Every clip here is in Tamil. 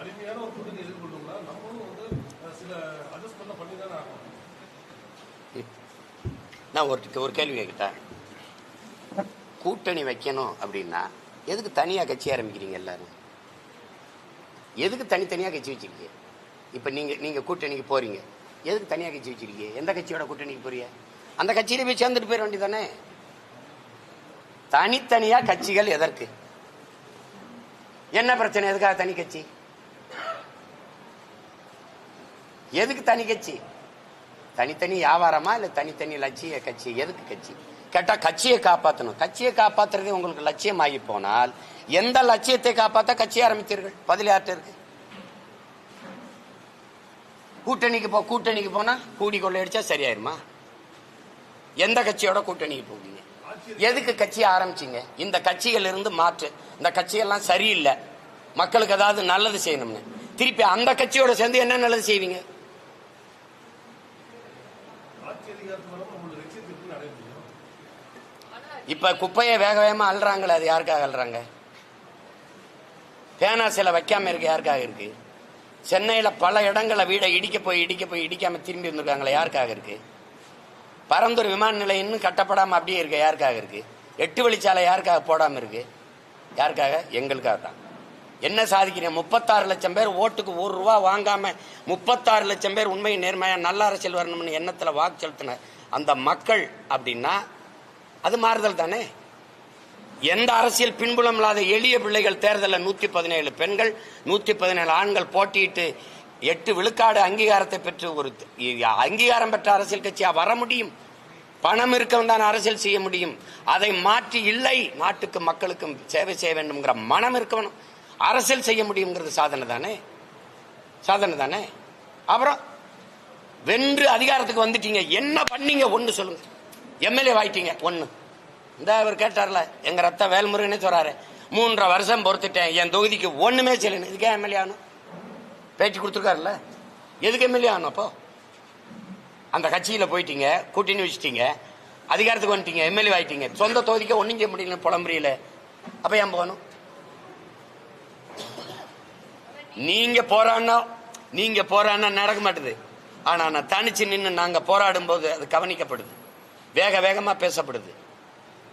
வலிமையான ஒரு கூட்டணி எதிர்கொள்ளணும்னா நம்மளும் வந்து சில அட்ஜஸ்ட்மெண்ட் பண்ணி தானே ஆகணும். நான் ஒரு ஒரு கேள்வி கேட்கிட்டேன் கூட்டணி வைக்கணும் அப்படின்னா எதுக்கு தனியாக கட்சி ஆரம்பிக்கிறீங்க எல்லாரும்? எதுக்கு தனித்தனியாக கட்சி வச்சிருக்கீங்க? இப்போ நீங்கள் நீங்கள் கூட்டணிக்கு போகிறீங்க எதுக்கு தனியாக கட்சி வச்சிருக்கீங்க? எந்த கட்சியோட கூட்டணிக்கு போறீங்க? அந்த கட்சியில போய் சேர்ந்துட்டு போயிட வேண்டியதானே தனித்தனியாக கட்சிகள் எதற்கு? என்ன பிரச்சனை? எதுக்காக தனி கட்சி? எதுக்கு தனி கட்சி? தனித்தனி வியாபாரமா இல்ல தனித்தனி லட்சிய கட்சி? எதுக்கு கட்சி? கேட்டா கட்சியை காப்பாற்றணும் கட்சியை காப்பாத்துறதே உங்களுக்கு லட்சியமாகி போனால் எந்த லட்சியத்தை காப்பாற்ற கட்சி ஆரம்பித்தீர்கள்? பதில் யார்கிட்ட இருக்கு? கூட்டணிக்கு போ கூட்டணிக்கு போனா கூடி கொள்ளையடிச்சா சரியாயிருமா? எந்த கட்சியோட கூட்டணிக்கு போவீங்க? எதுக்கு கட்சி ஆரம்பிச்சீங்க? இந்த கட்சிகள் இருந்து மாற்று. இந்த கட்சியெல்லாம் சரியில்லை. மக்களுக்கு ஏதாவது நல்லது செய்யணும்னு. திருப்பி அந்த கட்சியோட சேர்ந்து என்ன நல்லது செய்வீங்க ஆட்சி அதிகாரத்தில் வரும் நம்மளோட லட்சியத்தை எப்படி அடைய முடியும் இப்ப குப்பையை வேக வேகமா அல்றாங்களே அது யாருக்காக அல்றாங்க பேனா சில வைக்காம இருக்கு யாருக்காக இருக்கு? சென்னையில பல இடங்களை வீடை இடிக்க போய் இடிக்க போய் இடிக்காம திரும்பி வந்திருக்காங்களே யாருக்காக இருக்கு? பரந்தூர் விமான நிலையம் இன்னும் கட்டப்படாம அப்படியே இருக்க யாருக்காக இருக்கு? எட்டு வழிச்சாலை யாருக்காக போடாம இருக்கு? யாருக்காக? எங்களுக்காக தான். என்ன சாதிக்கிறீங்க? முப்பத்தாறு லட்சம் பேர் ஓட்டுக்கு ஒரு ரூபா வாங்காம முப்பத்தாறு லட்சம் பேர் உண்மை நேர்மையா நல்ல அரசியல் வரணும்னு எண்ணத்துல வாக்கு செலுத்தின அந்த மக்கள் அப்படின்னா அது மாறுதல் தானே? எந்த அரசியல் பின்புலம் இல்லாத எளிய பிள்ளைகள் தேர்தலில் நூத்தி பதினேழு பெண்கள் நூத்தி பதினேழு ஆண்கள் போட்டியிட்டு எட்டு விழுக்காடு அங்கீகாரத்தை பெற்று ஒரு அங்கீகாரம் பெற்ற அரசியல் கட்சியா வர முடியும்? பணம் இருக்கவன் தான் அரசியல் செய்ய முடியும். அதை மாற்றி இல்லை. நாட்டுக்கு மக்களுக்கும் சேவை செய்ய வேண்டும்ங்கிற மனம் இருக்கணும். அரசியல் செய்ய முடியுங்கிறது சாதனை தானே? சாதனை தானே? அப்புறம் வென்று அதிகாரத்துக்கு வந்துட்டீங்க. என்ன பண்ணீங்க? ஒன்று சொல்லுங்க. எம்எல்ஏ ஆயிட்டீங்க ஒன்னு இந்த அவர் கேட்டார்ல எங்க ரத்த வேல்முருகனே சொல்றாரு மூன்றரை வருஷம் பொறுத்துட்டேன். என் தொகுதிக்கு ஒண்ணுமே செய்யணும் இதுக்கே எம்எல்ஏ ஆகணும் பேச்சு கொடுத்துருக்காருல்ல. எதுக்கு எம்எல்ஏ ஆகணும் அப்போ? அந்த கட்சியில போயிட்டீங்க கூட்டணி வச்சுட்டீங்க அதிகாரத்துக்கு வந்துட்டீங்க எம்எல்ஏ ஆயிட்டீங்க சொந்த தொகுதிக்கு ஒன்றும் செய்ய முடியல புலம்புரியல அப்போ ஏன் போகணும்? நீங்கள் போராடினா நீங்கள் போராடினா நடக்க மாட்டுது. ஆனால் நான் தனிச்சு நின்று நாங்கள் போராடும் போது அது கவனிக்கப்படுது. வேக வேகமாக பேசப்படுது.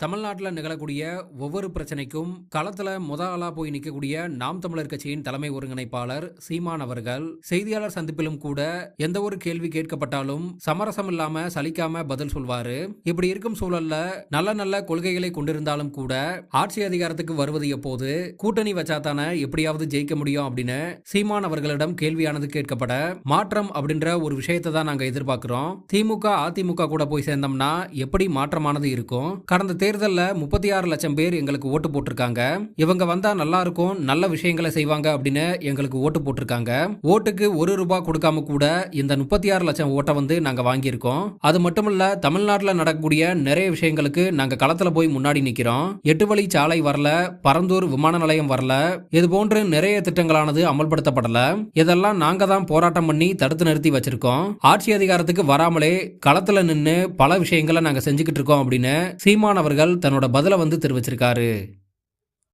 தமிழ்நாட்டில் நிகழக்கூடிய ஒவ்வொரு பிரச்சனைக்கும் களத்தில் முத ஆளா போய் நிற்கக்கூடிய நாம் தமிழர் கட்சியின் தலைமை ஒருங்கிணைப்பாளர் சீமான் அவர்கள் செய்தியாளர் சந்திப்பிலும் கூட எந்த ஒரு கேள்வி கேட்கப்பட்டாலும் சமரசம் இல்லாம சலிக்காம பதில் சொல்வாரு. இப்படி இருக்கும் சூழல்ல நல்ல நல்ல கொள்கைகளை கொண்டிருந்தாலும் கூட ஆட்சி அதிகாரத்துக்கு வருவது எப்போது? கூட்டணி வச்சா தானே எப்படியாவது ஜெயிக்க முடியும் அப்படின்னு சீமான் அவர்களிடம் கேள்வியானது கேட்கப்பட மாற்றம் அப்படின்ற ஒரு விஷயத்தை தான் நாங்கள் எதிர்பார்க்கிறோம். திமுக அதிமுக கூட போய் சேர்ந்தோம்னா எப்படி மாற்றமானது இருக்கும்? கடந்த தேர்தலில் முப்பத்தி ஆறு லட்சம் பேர் எங்களுக்கு ஓட்டு போட்டிருக்காங்க. இவங்க வந்தா நல்லா இருக்கும் நல்ல விஷயங்களை செய்வாங்க அப்படின்னு எங்களுக்கு ஓட்டு போட்டிருக்காங்க. ஓட்டுக்கு ஒரு ரூபாய் கொடுக்காம கூட இந்த முப்பத்தி ஆறு லட்சம் ஓட்டை வந்து நாங்க வாங்கியிருக்கோம். அது மட்டும் இல்ல தமிழ்நாட்டில் நடக்கக்கூடிய நிறைய விஷயங்களுக்கு நாங்க களத்துல போய் முன்னாடி நிக்கிறோம். எட்டு வழி சாலை வரல பரந்தூர் விமான நிலையம் வரல இது போன்று நிறைய திட்டங்களானது அமல்படுத்தப்படல. இதெல்லாம் நாங்க தான் போராட்டம் பண்ணி தடுத்து நிறுத்தி வச்சிருக்கோம். ஆட்சி அதிகாரத்துக்கு வராமலே களத்துல நின்று பல விஷயங்களை நாங்க செஞ்சுக்கிட்டு இருக்கோம் அப்படின்னு சீமான் அவர்கள் தன்னோட பதில வந்து தெரிவிச்சிருக்காரு.